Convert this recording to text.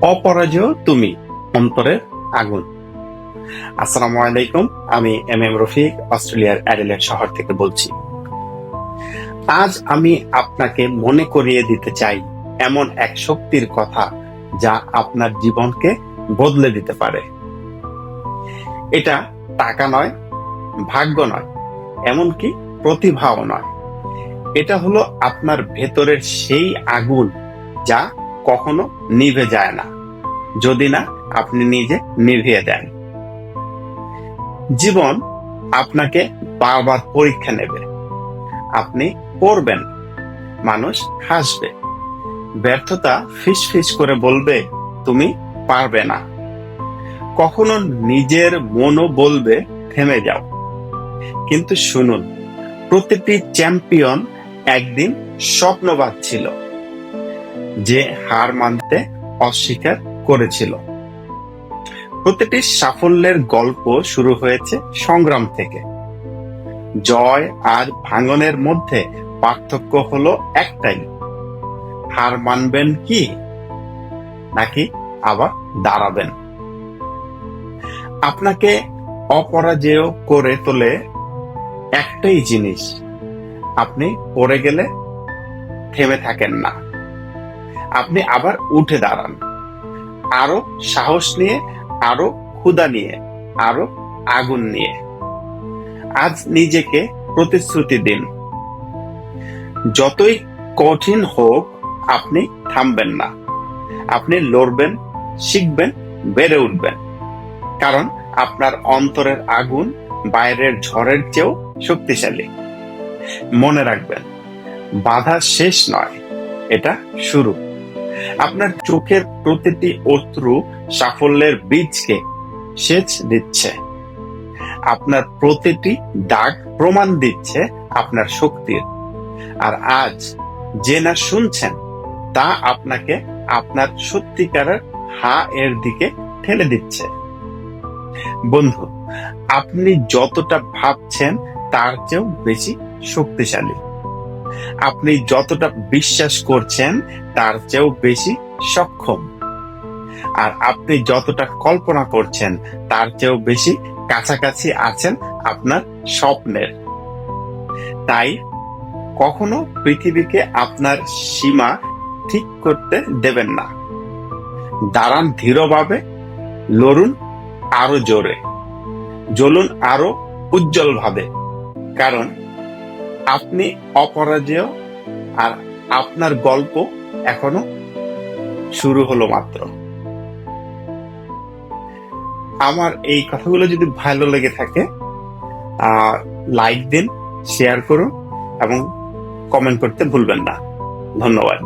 অপরাজয় তুমি, অন্তরের আগুন। আসসালামু আলাইকুম, আমি এম এম রফিক, অস্ট্রেলিয়ার অ্যাডিলেড শহর থেকে বলছি। আজ আমি আপনাকে মনে করিয়ে দিতে চাই এমন এক শক্তির কথা যা আপনার জীবনকে বদলে দিতে পারে। এটা টাকা নয়, ভাগ্য নয়, এমনকি প্রতিভাও নয়। এটা হলো আপনার ভেতরের সেই আগুন যা কখনো নিভে যায় না। যদি না, আপনি নিজে নিভিয়ে দেন। জীবন আপনাকে বারবার পরীক্ষা নেবে। আপনি পড়বেন, মানুষ হাসবে। ব্যর্থতা ফিস ফিস করে বলবে, তুমি পারবে না। কখনো নিজের মনও বলবে, থেমে যাও। কিন্তু শুনুন, প্রতিটি চ্যাম্পিয়ন একদিন স্বপ্নবাদ ছিল। যে হার মানতে অস্বীকার করেছিল। প্রতিটি সাফল্যের গল্প শুরু হয়েছে সংগ্রাম থেকে। জয় আর ভাঙনের মধ্যে পার্থক্য হলো একটাই। হার মানবেন কি, নাকি আবার দাঁড়াবেন? আপনাকে অপরাজেয় করে তোলে একটাই জিনিস, আপনি পড়ে গেলে থেমে থাকেন না। আপনি আবার উঠে দাঁড়ান। আরও সাহস নিয়ে, আরও ক্ষুধা নিয়ে, আরও আগুন নিয়ে। আজ নিজেকে প্রতিশ্রুতি দিন। যতই কঠিন হোক, আপনি থামবেন না। আপনি লড়বেন, শিখবেন, বেড়ে উঠবেন। কারণ আপনার অন্তরের আগুন বাইরের ঝড়ের চেয়েও শক্তিশালী। মনে রাখবেন, বাধা শেষ নয়, এটা শুরু। আপনার চোখের প্রতিটি অশ্রু সাফল্যের বীজকে সেচ দিচ্ছে। আপনার প্রতিটি দাগ প্রমাণ দিচ্ছে আপনার শক্তির। আর আজ যে না শুনছেন, তা আপনাকে আপনার সত্যিকারের হা এর দিকে ঠেলে দিচ্ছে। বন্ধু, আপনি যতটা ভাবছেন, তার চেয়েও বেশি শক্তিশালী। আপনি যতটা বিশ্বাস করছেন, তার চেয়েও বেশি সক্ষম। আর আপনি যতটা কল্পনা করছেন, তার চেয়েও বেশি কাছাকাছি আছেন আপনার স্বপ্নের। তাই কখনো পৃথিবীকে আপনার সীমা ঠিক করতে দেবেন না। দাঁড়ান ধীরভাবে, লড়ুন আরও জোরে। জ্বলুন আরও উজ্জ্বল ভাবে কারণ আপনি অপরাজেয় আর আপনার গল্প এখনও শুরু হলো মাত্র। আমার এই কথাগুলো যদি ভালো লেগে থাকে লাইক দিন শেয়ার করুন এবং কমেন্ট করতে ভুলবেন না। ধন্যবাদ।